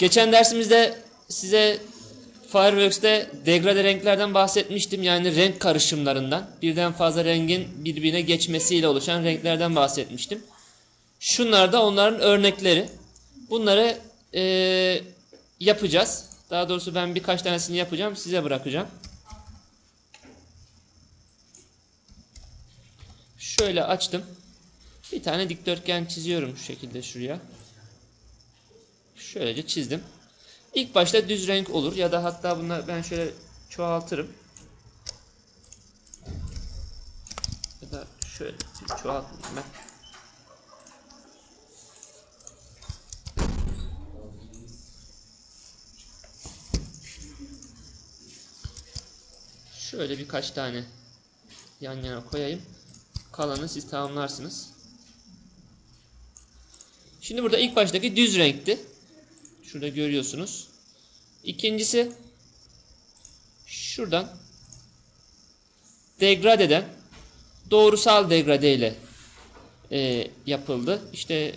Geçen dersimizde size Fireworks'te degrade renklerden bahsetmiştim. Yani renk karışımlarından. Birden fazla rengin birbirine geçmesiyle oluşan renklerden bahsetmiştim. Şunlar da onların örnekleri. Bunları eee, yapacağız. Daha doğrusu ben birkaç tanesini yapacağım. Size bırakacağım. Şöyle açtım. Bir tane dikdörtgen çiziyorum şu şekilde şuraya. Şöylece çizdim. İlk başta düz renk olur ya da hatta bunlar ben şöyle çoğaltırım. Ya da şöyle çoğaltmayayım ben. Şöyle birkaç tane yan yana koyayım. Kalanı siz tamamlarsınız. Şimdi burada ilk baştaki düz renkti. Şurada görüyorsunuz. İkincisi şuradan degradeden doğrusal degrade ile e, yapıldı. İşte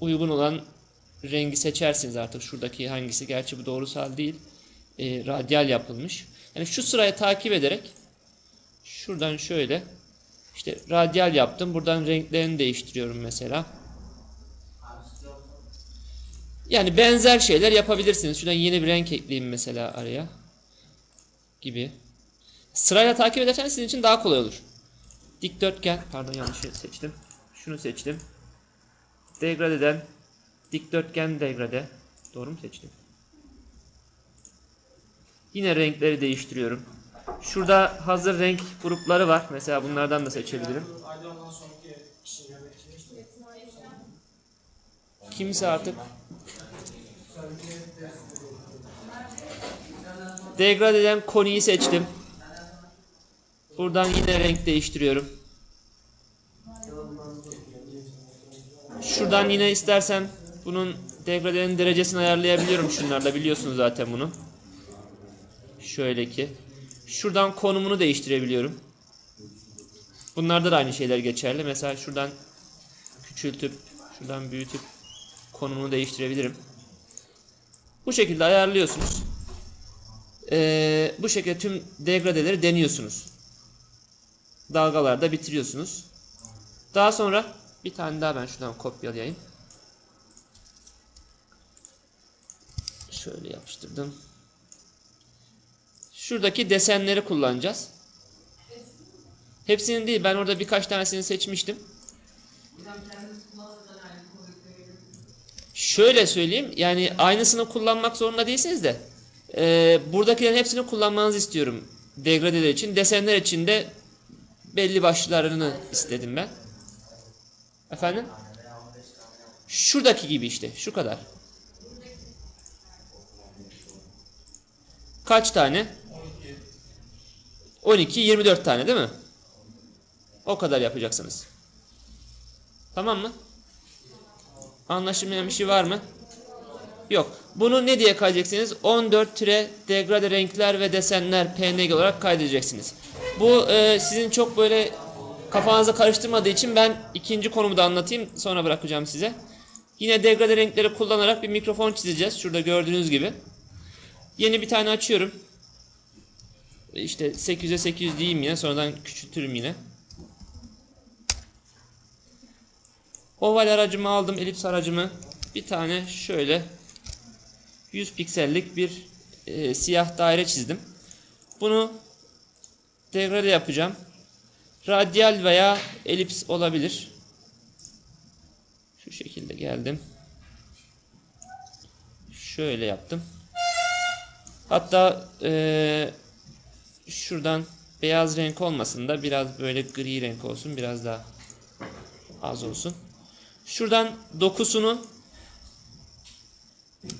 uygun olan rengi seçersiniz artık şuradaki hangisi. Gerçi bu doğrusal değil. E, radyal yapılmış. Yani şu sırayı takip ederek şuradan şöyle işte radyal yaptım. Buradan renklerini değiştiriyorum mesela. Yani benzer şeyler yapabilirsiniz. Şuradan yeni bir renk ekleyeyim mesela araya. Gibi. Sırayla takip ederseniz sizin için daha kolay olur. Dikdörtgen. Pardon yanlış şey seçtim. Şunu seçtim. Degradeden. Dikdörtgen degrade. Doğru mu seçtim? Yine renkleri değiştiriyorum. Şurada hazır renk grupları var. Mesela bunlardan da seçebilirim. Kimse artık Degradeden koniyi seçtim. Buradan yine renk değiştiriyorum. Şuradan yine istersem bunun degradenin derecesini ayarlayabiliyorum şunlarda biliyorsunuz zaten bunu. Şöyle ki. Şuradan konumunu değiştirebiliyorum. Bunlarda da aynı şeyler geçerli. Mesela şuradan küçültüp şuradan büyütüp konumunu değiştirebilirim. Bu şekilde ayarlıyorsunuz. Ee, bu şekilde tüm degradeleri deniyorsunuz. Dalgalarda bitiriyorsunuz. Daha sonra bir tane daha ben şuradan kopyalayayım. Şöyle yapıştırdım. Şuradaki desenleri kullanacağız. Hepsinin değil ben orada birkaç tanesini seçmiştim. Şöyle söyleyeyim yani aynısını kullanmak zorunda değilsiniz de e, buradakilerin hepsini kullanmanızı istiyorum degradeler için. Desenler için de belli başlarını istedim ben. Efendim? Şuradaki gibi işte şu kadar. Kaç tane? 12, 24 tane değil mi? O kadar yapacaksınız. Tamam mı? Anlaşılmayan bir şey var mı? Yok. Bunu ne diye kaydedeceksiniz? 14 türe degrade renkler ve desenler PNG olarak kaydedeceksiniz. Bu e, sizin çok böyle kafanızı karıştırmadığı için ben ikinci konumu da anlatayım. Sonra bırakacağım size. Yine degrade renkleri kullanarak bir mikrofon çizeceğiz. Şurada gördüğünüz gibi. Yeni bir tane açıyorum. İşte 800'e 800 diyeyim yine. Sonradan küçültürüm yine. Oval aracımı aldım, elips aracımı. Bir tane şöyle 100 piksellik bir e, siyah daire çizdim. Bunu degrade yapacağım. Radyal veya elips olabilir. Şu şekilde geldim. Şöyle yaptım. Hatta e, şuradan beyaz renk olmasın da biraz böyle gri renk olsun. Biraz daha az olsun. Şuradan dokusunu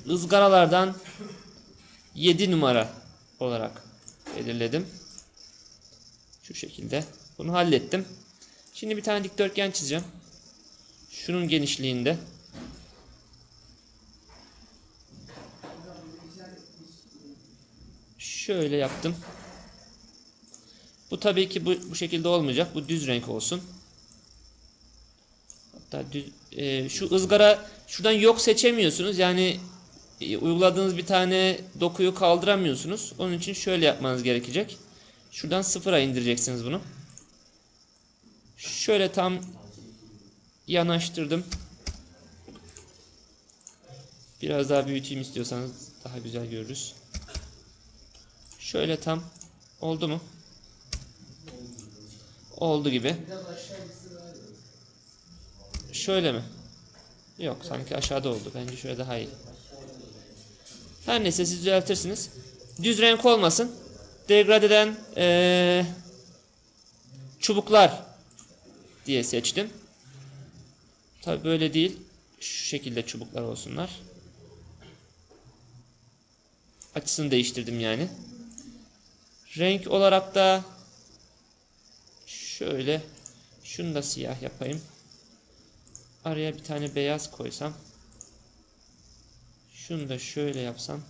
ızgaralardan 7 numara olarak belirledim. Şu şekilde. Bunu hallettim. Şimdi bir tane dikdörtgen çizeceğim. Şunun genişliğinde. Şöyle yaptım. Bu tabii ki bu, bu şekilde olmayacak. Bu düz renk olsun. Hatta düz, e, şu ızgara şuradan yok seçemiyorsunuz. Yani e, uyguladığınız bir tane dokuyu kaldıramıyorsunuz. Onun için şöyle yapmanız gerekecek. Şuradan sıfıra indireceksiniz bunu. Şöyle tam yanaştırdım. Biraz daha büyüteyim istiyorsanız daha güzel görürüz. Şöyle tam oldu mu? Oldu gibi. Şöyle mi? Yok sanki aşağıda oldu. Bence şöyle daha iyi. Her neyse siz düzeltirsiniz. Düz renk olmasın. Degradeden eee, çubuklar diye seçtim. Tabi böyle değil. Şu şekilde çubuklar olsunlar. Açısını değiştirdim yani. Renk olarak da şöyle şunu da siyah yapayım. Araya bir tane beyaz koysam. Şunu da şöyle yapsam.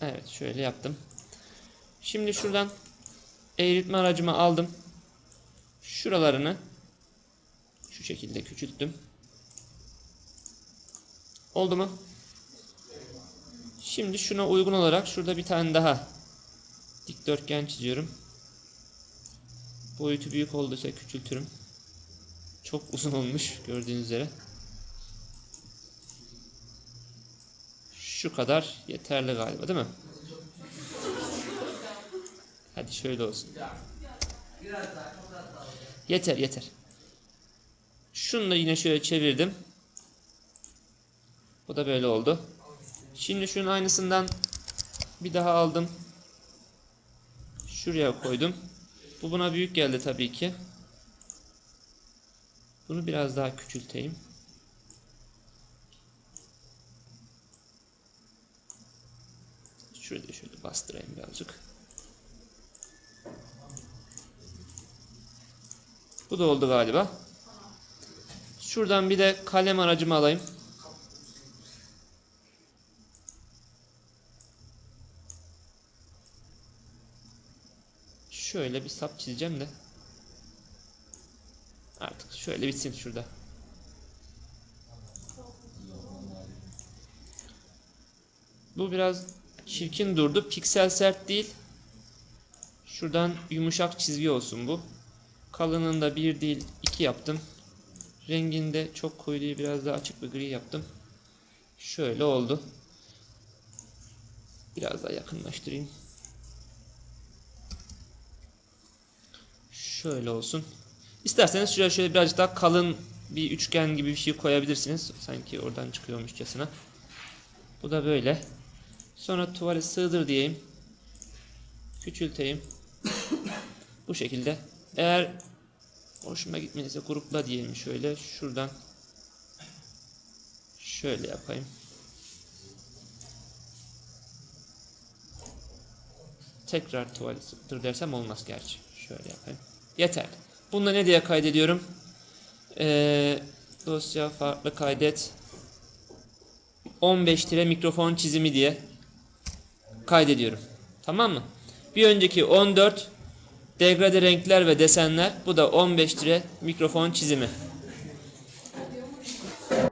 Evet şöyle yaptım. Şimdi şuradan eğritme aracımı aldım. Şuralarını şu şekilde küçülttüm. Oldu mu? Şimdi şuna uygun olarak şurada bir tane daha dikdörtgen çiziyorum. Boyutu büyük olduysa küçültürüm. Çok uzun olmuş gördüğünüz üzere. Şu kadar yeterli galiba değil mi? Hadi şöyle olsun. Yeter yeter. Şunu da yine şöyle çevirdim. Bu da böyle oldu. Şimdi şunun aynısından bir daha aldım. Şuraya koydum. Bu buna büyük geldi tabii ki. Bunu biraz daha küçülteyim. Şurada şöyle bastırayım birazcık. Bu da oldu galiba. Şuradan bir de kalem aracımı alayım. Şöyle bir sap çizeceğim de. Artık şöyle bitsin şurada. Bu biraz çirkin durdu. Piksel sert değil. Şuradan yumuşak çizgi olsun bu. Kalınlığında bir değil iki yaptım. Renginde çok koyu değil biraz daha açık bir gri yaptım. Şöyle oldu. Biraz daha yakınlaştırayım. Şöyle olsun. İsterseniz şuraya şöyle birazcık daha kalın bir üçgen gibi bir şey koyabilirsiniz. Sanki oradan çıkıyormuşçasına. Bu da böyle. Sonra tuvale sığdır diyeyim. Küçülteyim. Bu şekilde. Eğer hoşuma gitmediyse grupla diyelim şöyle. Şuradan şöyle yapayım. Tekrar tuvale sığdır dersem olmaz gerçi. Şöyle yapayım. Yeter. Bunda ne diye kaydediyorum? Ee, dosya farklı kaydet. 15 tire mikrofon çizimi diye kaydediyorum. Tamam mı? Bir önceki 14 degrade renkler ve desenler. Bu da 15 tire mikrofon çizimi.